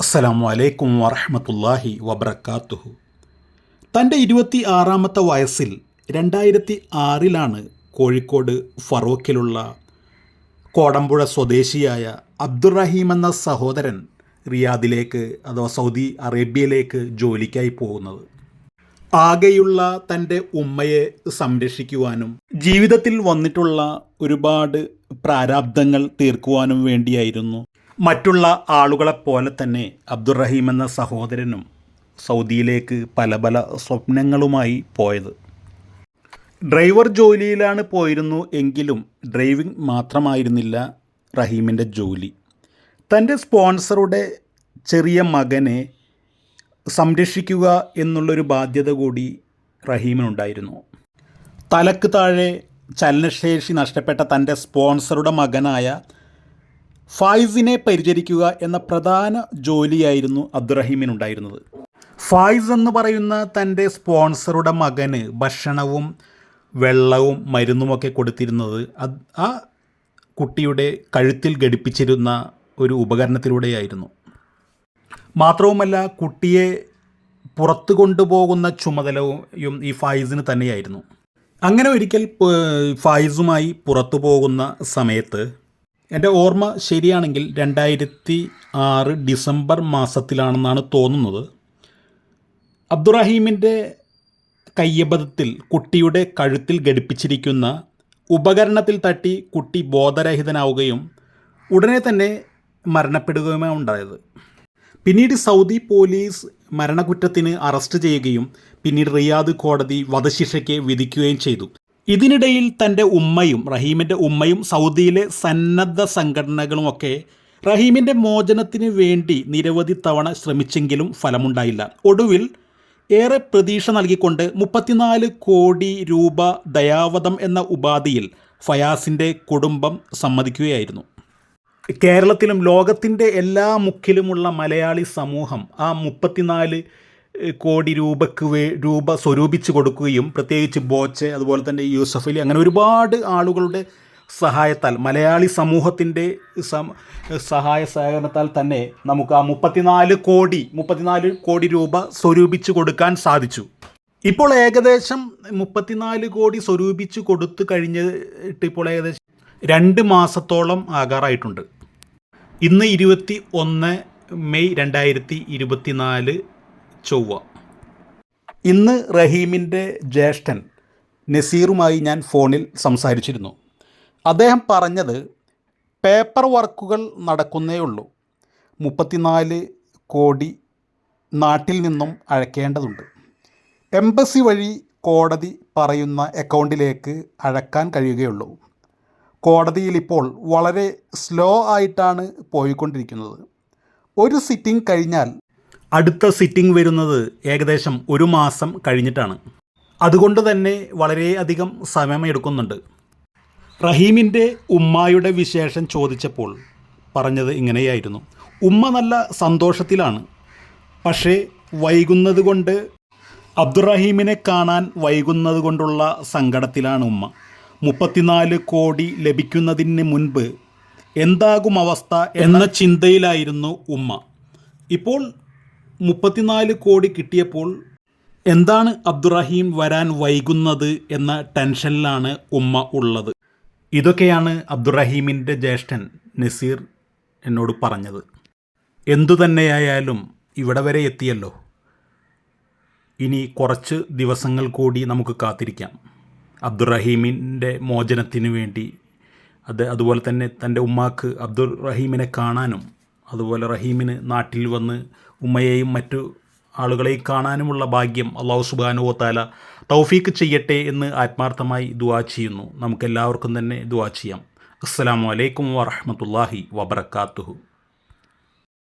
അസ്സലാമു അലൈക്കും വറഹമത്തല്ലാഹി വബർക്കാത്തുഹു തന്റെ ഇരുപത്തി ആറാമത്തെ വയസ്സിൽ രണ്ടായിരത്തി ആറിലാണ് കോഴിക്കോട് ഫറോക്കിലുള്ള കോടമ്പുഴ സ്വദേശിയായ അബ്ദുറഹീം എന്ന സഹോദരൻ റിയാദിലേക്ക് അഥവാ സൗദി അറേബ്യയിലേക്ക് ജോലിക്കായി പോകുന്നത്. ആകെയുള്ള തന്റെ ഉമ്മയെ സംരക്ഷിക്കുവാനും ജീവിതത്തിൽ വന്നിട്ടുള്ള ഒരുപാട് പ്രാരാബ്ദങ്ങൾ തീർക്കുവാനും വേണ്ടിയായിരുന്നു. മറ്റുള്ള ആളുകളെപ്പോലെ തന്നെ അബ്ദുറഹീം എന്ന സഹോദരനും സൗദിയിലേക്ക് പല പല സ്വപ്നങ്ങളുമായി പോയത്. ഡ്രൈവർ ജോലിയിലാണ് പോയിരുന്നു എങ്കിലും ഡ്രൈവിംഗ് മാത്രമായിരുന്നില്ല റഹീമിന്റെ ജോലി. തന്റെ സ്പോൺസറുടെ ചെറിയ മകനെ സംരക്ഷിക്കുക എന്നുള്ളൊരു ബാധ്യത കൂടി റഹീമിനുണ്ടായിരുന്നു. തലക്ക് താഴെ ചലനശേഷി നഷ്ടപ്പെട്ട തന്റെ സ്പോൺസറുടെ മകനായ ഫായിസിനെ പരിചരിക്കുക എന്ന പ്രധാന ജോലിയായിരുന്നു അബ്ദുറഹീമിനുണ്ടായിരുന്നത്. ഫായിസ് എന്ന് പറയുന്ന തന്റെ സ്പോൺസറുടെ മകന് ഭക്ഷണവും വെള്ളവും മരുന്നുമൊക്കെ കൊടുത്തിരുന്നത് ആ കുട്ടിയുടെ കഴുത്തിൽ ഘടിപ്പിച്ചിരുന്ന ഒരു ഉപകരണത്തിലൂടെയായിരുന്നു. മാത്രവുമല്ല കുട്ടിയെ പുറത്തു കൊണ്ടുപോകുന്ന ചുമതലയും ഈ ഫായിസിന് തന്നെയായിരുന്നു. അങ്ങനെ ഒരിക്കൽ ഫായിസുമായി പുറത്തു പോകുന്ന സമയത്ത് എന്റെ ഓർമ്മ ശരിയാണെങ്കിൽ രണ്ടായിരത്തി ആറ് ഡിസംബർ മാസത്തിലാണെന്നാണ് തോന്നുന്നത്. അബ്ദുറഹീമിന്റെ കയ്യബദ്ധത്തിൽ കുട്ടിയുടെ കഴുത്തിൽ ഘടിപ്പിച്ചിരിക്കുന്ന ഉപകരണത്തിൽ തട്ടി കുട്ടി ബോധരഹിതനാവുകയും ഉടനെ തന്നെ മരണപ്പെടുകയുമാണ് ഉണ്ടായത്. പിന്നീട് സൗദി പോലീസ് മരണകുറ്റത്തിന് അറസ്റ്റ് ചെയ്യുകയും പിന്നീട് റിയാദ് കോടതി വധശിക്ഷയ്ക്ക് വിധിക്കുകയും ചെയ്തു. ഇതിനിടയിൽ തന്റെ ഉമ്മയും റഹീമിന്റെ ഉമ്മയും സൗദിയിലെ സന്നദ്ധ സംഘടനകളുമൊക്കെ റഹീമിന്റെ മോചനത്തിന് വേണ്ടി നിരവധി തവണ ശ്രമിച്ചെങ്കിലും ഫലമുണ്ടായില്ല. ഒടുവിൽ ഏറെ പ്രതീക്ഷ നൽകിക്കൊണ്ട് മുപ്പത്തിനാല് കോടി രൂപ ദയാവധം എന്ന ഉപാധിയിൽ ഫയാസിന്റെ കുടുംബം സമ്മതിക്കുകയായിരുന്നു. കേരളത്തിലും ലോകത്തിന്റെ എല്ലാ മുക്കിലുമുള്ള മലയാളി സമൂഹം ആ മുപ്പത്തിനാല് കോടി രൂപക്ക് വേ രൂപ സ്വരൂപിച്ച് കൊടുക്കുകയും പ്രത്യേകിച്ച് ബോച്ചെ അതുപോലെ തന്നെ യൂസഫ് അലി അങ്ങനെ ഒരുപാട് ആളുകളുടെ സഹായത്താൽ മലയാളി സമൂഹത്തിന്റെ സഹായ സഹകരണത്താൽ തന്നെ നമുക്ക് ആ മുപ്പത്തിനാല് കോടി മുപ്പത്തിനാല് കോടി രൂപ സ്വരൂപിച്ച് കൊടുക്കാൻ സാധിച്ചു. ഇപ്പോൾ ഏകദേശം മുപ്പത്തിനാല് കോടി സ്വരൂപിച്ച് കൊടുത്തു കഴിഞ്ഞിട്ട് ഇപ്പോൾ ഏകദേശം രണ്ട് മാസത്തോളം ആകാറായിട്ടുണ്ട്. ഇന്ന് ഇരുപത്തി ഒന്ന് മെയ് രണ്ടായിരത്തി ഇരുപത്തിനാല് ചൊവ്വ. ഇന്ന് റഹീമിന്റെ ജ്യേഷ്ഠൻ നസീറുമായി ഞാൻ ഫോണിൽ സംസാരിച്ചിരുന്നു. അദ്ദേഹം പറഞ്ഞത് പേപ്പർ വർക്കുകൾ നടക്കുന്നേ ഉള്ളൂ. മുപ്പത്തിനാല് കോടി നാട്ടിൽ നിന്നും അഴക്കേണ്ടതുണ്ട്. എംബസി വഴി കോടതി പറയുന്ന അക്കൗണ്ടിലേക്ക് അഴക്കാൻ കഴിയുകയുള്ളൂ. കോടതിയിൽ ഇപ്പോൾ വളരെ സ്ലോ ആയിട്ടാണ് പോയിക്കൊണ്ടിരിക്കുന്നത്. ഒരു സിറ്റിംഗ് കഴിഞ്ഞാൽ അടുത്ത സിറ്റിംഗ് വരുന്നത് ഏകദേശം ഒരു മാസം കഴിഞ്ഞിട്ടാണ്. അതുകൊണ്ട് തന്നെ വളരെയധികം സമയമെടുക്കുന്നുണ്ട്. റഹീമിന്റെ ഉമ്മായുടെ വിശേഷം ചോദിച്ചപ്പോൾ പറഞ്ഞത് ഇങ്ങനെയായിരുന്നു. ഉമ്മ നല്ല സന്തോഷത്തിലാണ്. പക്ഷേ വൈകുന്നത് കൊണ്ട് അബ്ദുറഹീമിനെ കാണാൻ വൈകുന്നത് കൊണ്ടുള്ള സങ്കടത്തിലാണ് ഉമ്മ. മുപ്പത്തിനാല് കോടി ലഭിക്കുന്നതിന് മുൻപ് എന്താകും അവസ്ഥ എന്ന ചിന്തയിലായിരുന്നു ഉമ്മ. ഇപ്പോൾ മുപ്പത്തിനാല് കോടി കിട്ടിയപ്പോൾ എന്താണ് അബ്ദുറഹീം വരാൻ വൈകുന്നത് എന്ന ടെൻഷനിലാണ് ഉമ്മ ഉള്ളത്. ഇതൊക്കെയാണ് അബ്ദുറഹീമിന്റെ ജ്യേഷ്ഠൻ നസീർ എന്നോട് പറഞ്ഞത്. എന്തു തന്നെയായാലും ഇവിടെ വരെ എത്തിയല്ലോ. ഇനി കുറച്ച് ദിവസങ്ങൾ കൂടി നമുക്ക് കാത്തിരിക്കാം. അബ്ദുറഹീമിന്റെ മോചനത്തിന് വേണ്ടി. അത് അതുപോലെ തന്നെ തന്റെ ഉമ്മാക്ക് അബ്ദുൾ റഹീമിനെ കാണാനും അതുപോലെ റഹീമിന് നാട്ടിൽ വന്ന് ഉമ്മയെയും മറ്റു ആളുകളെയും കാണാനുമുള്ള ഭാഗ്യം അള്ളാഹു സുബാനു താല തൗഫീക്ക് ചെയ്യട്ടെ എന്ന് ആത്മാർത്ഥമായി ദുവാ ചെയ്യുന്നു. നമുക്കെല്ലാവർക്കും തന്നെ ദുവാ ചെയ്യാം. അസ്സാം വലൈക്കും വാഹമത്തല്ലാഹി വബർക്കാത്തുഹു